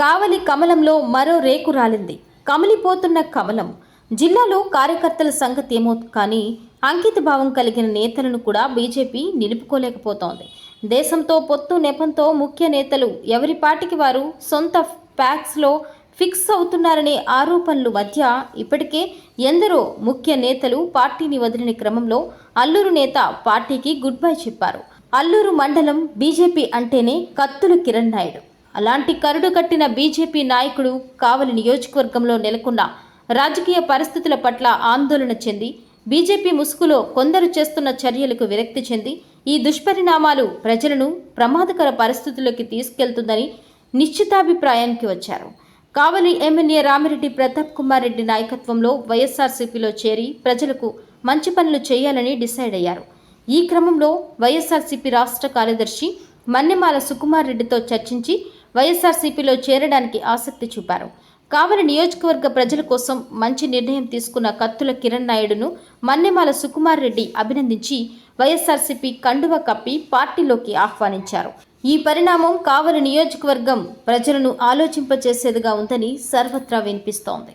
కావలి కమలంలో మరో రేకు రాలింది. కమలిపోతున్న కమలం. జిల్లాలో కార్యకర్తల సంగతి ఏమో కానీ అంకిత భావం కలిగిన నేతలను కూడా బీజేపీ నిలుపుకోలేకపోతోంది. దేశంతో పొత్తు నెపంతో ముఖ్య నేతలు ఎవరి పాటికి వారు సొంత ప్యాక్స్లో ఫిక్స్ అవుతున్నారనే ఆరోపణలు మధ్య ఇప్పటికే ఎందరో ముఖ్య నేతలు పార్టీని వదిలిన క్రమంలో అల్లూరు నేత పార్టీకి గుడ్ బై చెప్పారు. అల్లూరు మండలం బీజేపీ అంటేనే కత్తుల కిరణ్ నాయుడు. అలాంటి కరుడు కట్టిన బీజేపీ నాయకుడు కావలి నియోజకవర్గంలో నెలకొన్న రాజకీయ పరిస్థితుల పట్ల ఆందోళన చెంది బీజేపీ ముసుగులో కొందరు చేస్తున్న చర్యలకు విరక్తి చెంది ఈ దుష్పరిణామాలు ప్రజలను ప్రమాదకర పరిస్థితుల్లోకి తీసుకెళ్తుందని నిశ్చితాభిప్రాయానికి వచ్చారు. కావలి ఎమ్మెల్యే రామిరెడ్డి ప్రతాప్ కుమార్ రెడ్డి నాయకత్వంలో వైఎస్ఆర్సీపీలో చేరి ప్రజలకు మంచి పనులు చేయాలని డిసైడ్ అయ్యారు. ఈ క్రమంలో వైఎస్ఆర్సీపీ రాష్ట్ర కార్యదర్శి మన్నెమాల సుకుమార్ రెడ్డితో చర్చించి వైఎస్ఆర్సీపీలో చేరడానికి ఆసక్తి చూపారు. కావలి నియోజకవర్గ ప్రజల కోసం మంచి నిర్ణయం తీసుకున్న కత్తుల కిరణ్ నాయుడును మన్నెమాల సుకుమార్ రెడ్డి అభినందించి వైఎస్ఆర్సీపీ కండువ కప్పి పార్టీలోకి ఆహ్వానించారు. ఈ పరిణామం కావలి నియోజకవర్గం ప్రజలను ఆలోచింపచేసేదిగా ఉందని సర్వత్రా వినిపిస్తోంది.